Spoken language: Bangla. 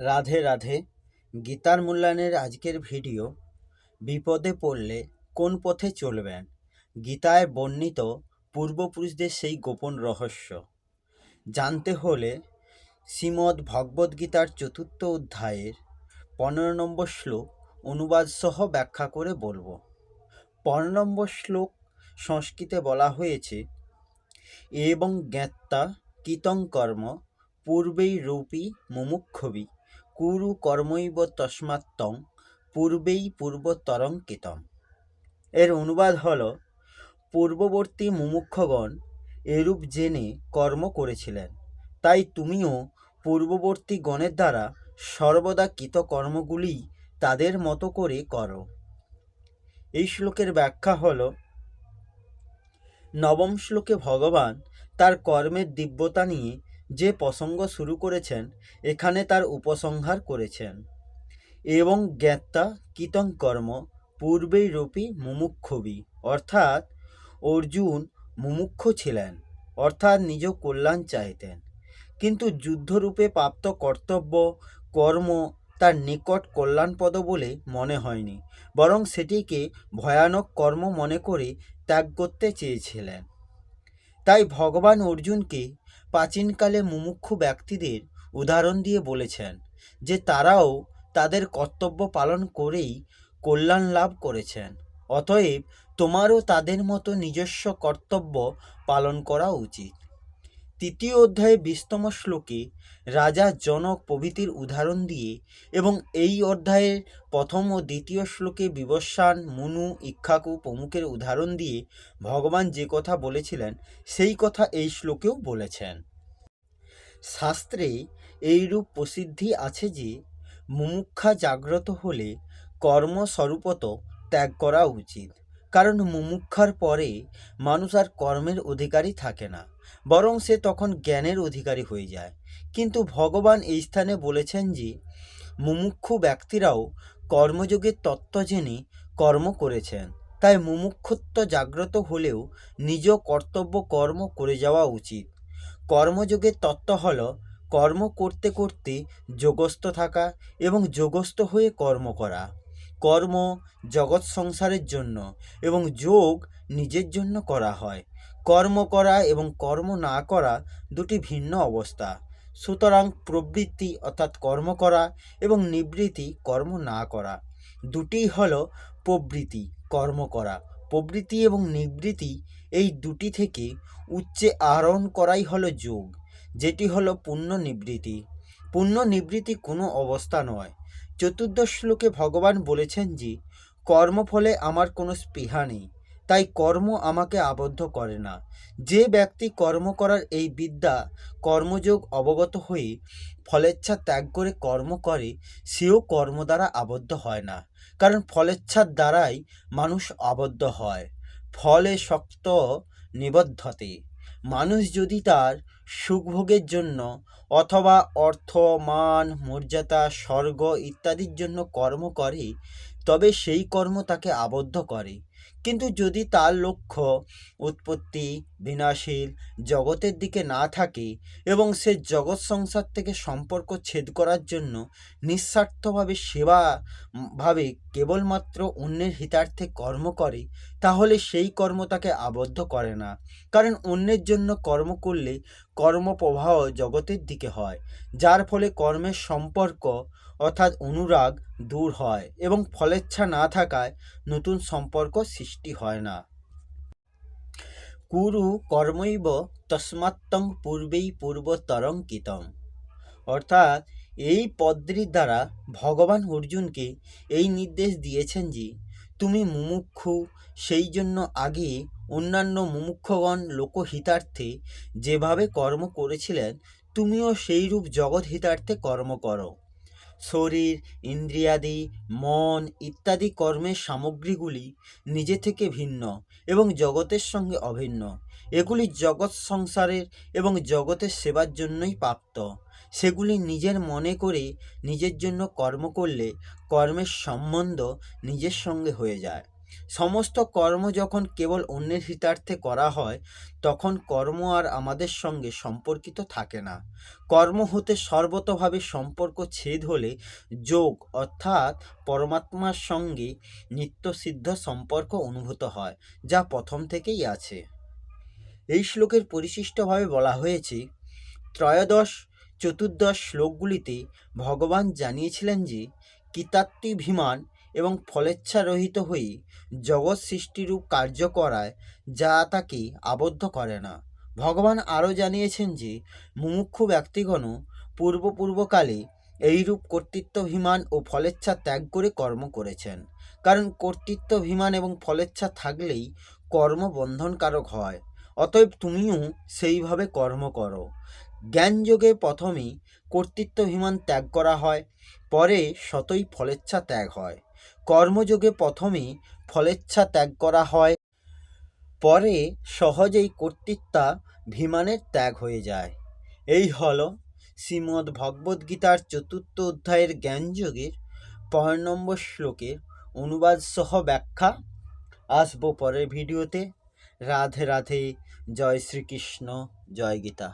রাধে রাধে, গীতার মূল্যায়নের আজকের ভিডিও, বিপদে পড়লে কোন পথে চলবেন? গীতায় বর্ণিত পূর্বপুরুষদের সেই গোপন রহস্য। জানতে হলে শ্রীমদ্ ভগবদ্গীতার চতুর্থ অধ্যায়ের পনেরো নম্বর শ্লোক অনুবাদ সহ ব্যাখ্যা করে বলব। পনেরো নম্বর শ্লোক সংস্কৃতে বলা হয়েছে, এবং জ্ঞাত্তা কীতং কর্ম পূর্বেই রূপী মুমুক্ষবি। কুরু কর্মৈব তস্মাত্তং পূর্বেই পূর্বতরং কীতম। এর অনুবাদ হল, পূর্ববর্তী মুমুক্ষগণ এরূপ জেনে কর্ম করেছিলেন। তাই তুমিও পূর্ববর্তী গণের দ্বারা সর্বদা কৃত কর্মগুলি তাদের মতো করে করো। এই শ্লোকের ব্যাখ্যা হল, নবম শ্লোকে ভগবান তার কর্মের দিব্যতা নিয়ে যে প্রসঙ্গ শুরু করেছেন, এখানে তার উপসংহার করেছেন। এবং জ্ঞাতা কীতং কর্ম পূর্বেই রূপী মুমুক্ষবি, অর্থাৎ অর্জুন মুমুক্ষ ছিলেন, অর্থাৎ নিজ কল্যাণ চাইতেন কিন্তু যুদ্ধরূপে প্রাপ্ত কর্তব্য, কর্ম তার নিকট কল্যাণপদ বলে মনে হয়নি, বরং সেটিকে ভয়ানক কর্ম মনে করে ত্যাগ করতে চেয়েছিলেন। তাই ভগবান অর্জুনকে প্রাচীনকালে মুমুক্ষু ব্যক্তিদের উদাহরণ দিয়ে বলেছেন যে তারাও তাদের কর্তব্য পালন করেই কল্যাণ লাভ করেছেন। অতএব তোমারও তাদের মতো নিজস্ব কর্তব্য পালন করা উচিত। তৃতীয় অধ্যায়ে বিস্তম শ্লোকে রাজা জনক প্রভৃতির উদাহরণ দিয়ে এবং এই অধ্যায়ের প্রথম ও দ্বিতীয় শ্লোকে বিবস্বান মুনু, ইক্ষাকু প্রমুখের উদাহরণ দিয়ে ভগবান যে কথা বলেছিলেন, সেই কথা এই শ্লোকেও বলেছেন। শাস্ত্রে এইরূপ প্রসিদ্ধি আছে যে, মুমুক্ষা জাগ্রত হলে কর্মস্বরূপত ত্যাগ করা উচিত। কারণ মুমুক্ষার পরে মানুষ আর কর্মের অধিকারী থাকে না, বরং সে তখন জ্ঞানের অধিকারী হয়ে যায়। কিন্তু ভগবান এই স্থানে বলেছেন যে, মুমুক্ষু ব্যক্তিরাও কর্মযোগের তত্ত্ব জেনে কর্ম করেছেন। তাই মুমুক্ষুত্ব জাগ্রত হলেও নিজ কর্তব্য কর্ম করে যাওয়া উচিত। কর্মযোগের তত্ত্ব হল কর্ম করতে করতে যোগস্থ থাকা এবং যোগস্থ হয়ে কর্ম করা। কর্ম জগৎ সংসারের জন্য এবং যোগ নিজের জন্য করা হয়। কর্ম করা এবং কর্ম না করা দুটি ভিন্ন অবস্থা। সুতরাং প্রবৃত্তি অর্থাৎ কর্ম করা এবং নিবৃত্তি কর্ম না করা দুটিই হল প্রবৃত্তি, কর্ম করা। প্রবৃত্তি এবং নিবৃত্তি এই দুটি থেকে উচ্চে আহরণ করাই হলো যোগ, যেটি হলো পুণ্য নিবৃত্তি। পুণ্য নিবৃত্তি কোনো অবস্থা নয়। চতুর্দশ শ্লোকে ভগবান বলেছেন যে, কর্মফলে আমার কোনো স্পৃহা নেই, তাই কর্ম আমাকে আবদ্ধ করে না। যে ব্যক্তি কর্ম করার এই বিদ্যা কর্মযোগ অবগত হয়ে ফলেচ্ছা ত্যাগ করে কর্ম করে, সেও কর্ম দ্বারা আবদ্ধ হয় না, কারণ ফলেচ্ছার দ্বারাই মানুষ আবদ্ধ হয়। ফলে শক্ত নিবদ্ধতে। মানুষ যদি তার সুখভোগের জন্য অথবা অর্থ, মান, মর্যাদা, স্বর্গ ইত্যাদির জন্য কর্ম করে, তবে সেই কর্ম তাকে আবদ্ধ করে। কিন্তু যদি তার লক্ষ্য উৎপত্তি বিনাশীল জগতের দিকে না থাকে এবং সে জগৎ সংসার থেকে সম্পর্ক ছেদ করার জন্য নিঃস্বার্থভাবে সেবা ভাবে কেবলমাত্র অন্যের হিতার্থে কর্ম করে, তাহলে সেই কর্ম তাকে আবদ্ধ করে না। কারণ অন্যের জন্য কর্ম করলে কর্মপ্রবাহ জগতের দিকে হয়, যার ফলে কর্মের সম্পর্ক অর্থাৎ অনুরাগ দূর হয় এবং ফলেচ্ছা না থাকায় নতুন সম্পর্ক সৃষ্টি হয় না। কুরু কর্মৈব তস্মাত্তং পূর্বেই পূর্বতরং কীতম অর্থাৎ এই পদ্রির দ্বারা ভগবান অর্জুনকে এই নির্দেশ দিয়েছেন যে, তুমি মুমুক্ষু, সেই জন্য আগে অন্যান্য মুমুক্ষগণ লোকহিতার্থে যেভাবে কর্ম করেছিলেন, তুমিও সেইরূপ জগৎ হিতার্থে কর্ম করো। শরীর, ইন্দ্রিয়াদি, মন ইত্যাদি কর্মের সামগ্রীগুলি নিজে থেকে ভিন্ন এবং জগতের সঙ্গে অভিন্ন। এগুলি জগৎ সংসারের এবং জগতের সেবার জন্যই প্রাপ্ত। সেগুলি নিজের মনে করে নিজের জন্য কর্ম করলে কর্মের সম্বন্ধ নিজের সঙ্গে হয়ে যায়। সমস্ত কর্ম যখন কেবল অন্যের হিতার্থে করা হয়, তখন কর্ম আর আমাদের সঙ্গে সম্পর্কিত থাকে না। কর্ম হতে সর্বতভাবে সম্পর্ক ছেদ হলে যোগ অর্থাৎ পরমাত্মার সঙ্গে নিত্যসিদ্ধ সম্পর্ক অনুভূত হয়, যা প্রথম থেকেই আছে। এই শ্লোকের পরিশিষ্টভাবে বলা হয়েছে, ত্রয়োদশ, চতুর্দশ শ্লোকগুলিতে ভগবান জানিয়েছিলেন যে কিতাত্তিভিমান এবং ফলেচ্ছারহিত হয়ে জগৎ সৃষ্টিরূপ কার্য করায় যা তাকে আবদ্ধ করে না। ভগবান আরও জানিয়েছেন যে মুমুক্ষু ব্যক্তিগণ পূর্বপূর্বকালে এইরূপ কর্তৃত্বাভিমান ও ফলেচ্ছা ত্যাগ করে কর্ম করেছেন। কারণ কর্তৃত্বাভিমান এবং ফলেচ্ছা থাকলেই কর্ম বন্ধনকারক হয়। অতএব তুমিও সেইভাবে কর্ম করো। জ্ঞানযোগে প্রথমে কর্তৃত্বাভিমান ত্যাগ করা হয়, পরে শতই ফলেচ্ছা ত্যাগ হয়। কর্মযোগে প্রথমে ফলেচ্ছা ত্যাগ করা হয়, পরে সহজেই কর্তৃত্বাভিমানের ত্যাগ হয়ে যায়। এই হল শ্রীমদ্ ভগবদ্গীতার চতুর্থ অধ্যায়ের জ্ঞানযোগের পনেরো নম্বর শ্লোকের অনুবাদ সহ ব্যাখ্যা। আসব পরের ভিডিওতে। রাধে রাধে, জয় শ্রীকৃষ্ণ, জয় গীতা।